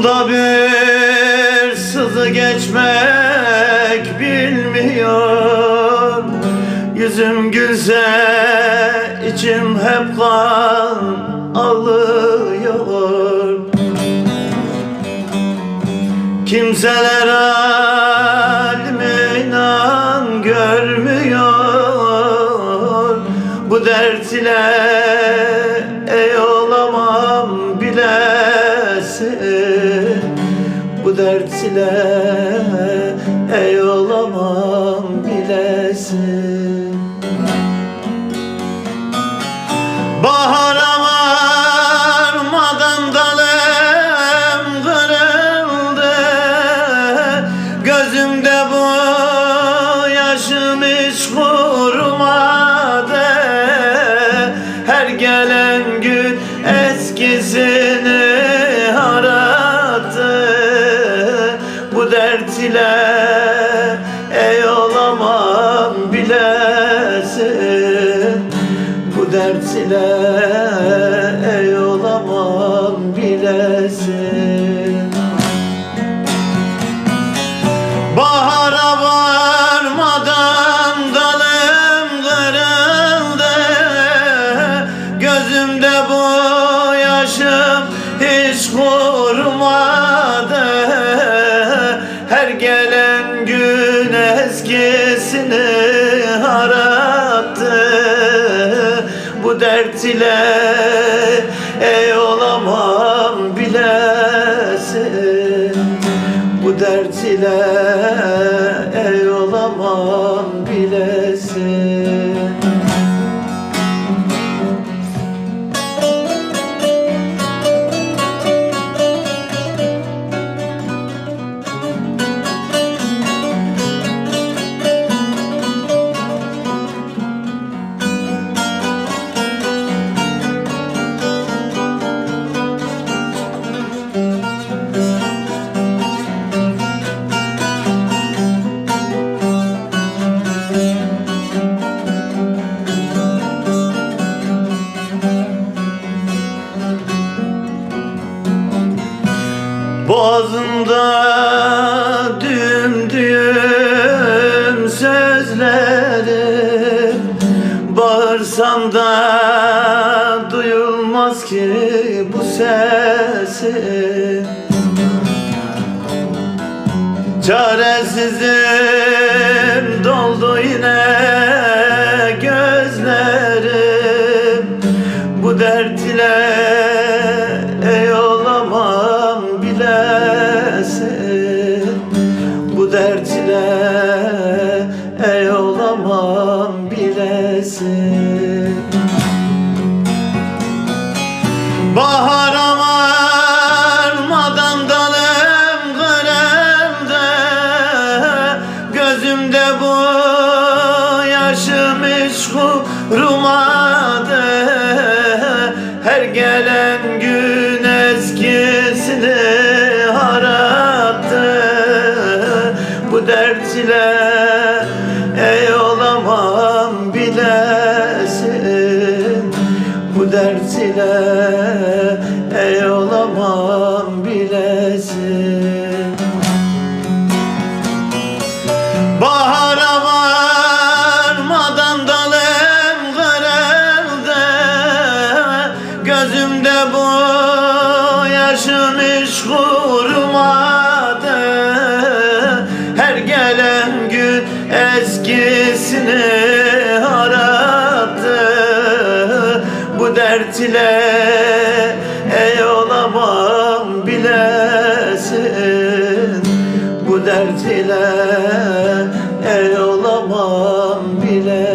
Ruhumda bir sızı geçmek bilmiyor Yüzüm gülse içim hep kan ağlıyor. Kimseler halimi inan görmüyor. Bu dert ile ey olamam bilesin dert ey olamam bilesin. Bahara varmadan dalım kırıldı. Gözümde bu yaşım hiç kurumadı Her gelen gün eskisini dert ile ey olamam bilesin. Bu dert ile ey olamam bilesin. Bahara varmadan dalım kırıldı. Gözümde bu yaşım hiç kurumadı Bu dert ile ey olamam bilesin. Bu dert ile ey olamam Boğazımda düğüm düğüm sözlerim Bağırsam da duyulmaz ki bu sesin Çaresizim doldu yine kurumadı Her gelen gün eskisini arattı. Bu dert ile eskisini arattı. Bu dert ile ey olamam bilesin. Bu dert ile ey olamam bilesin.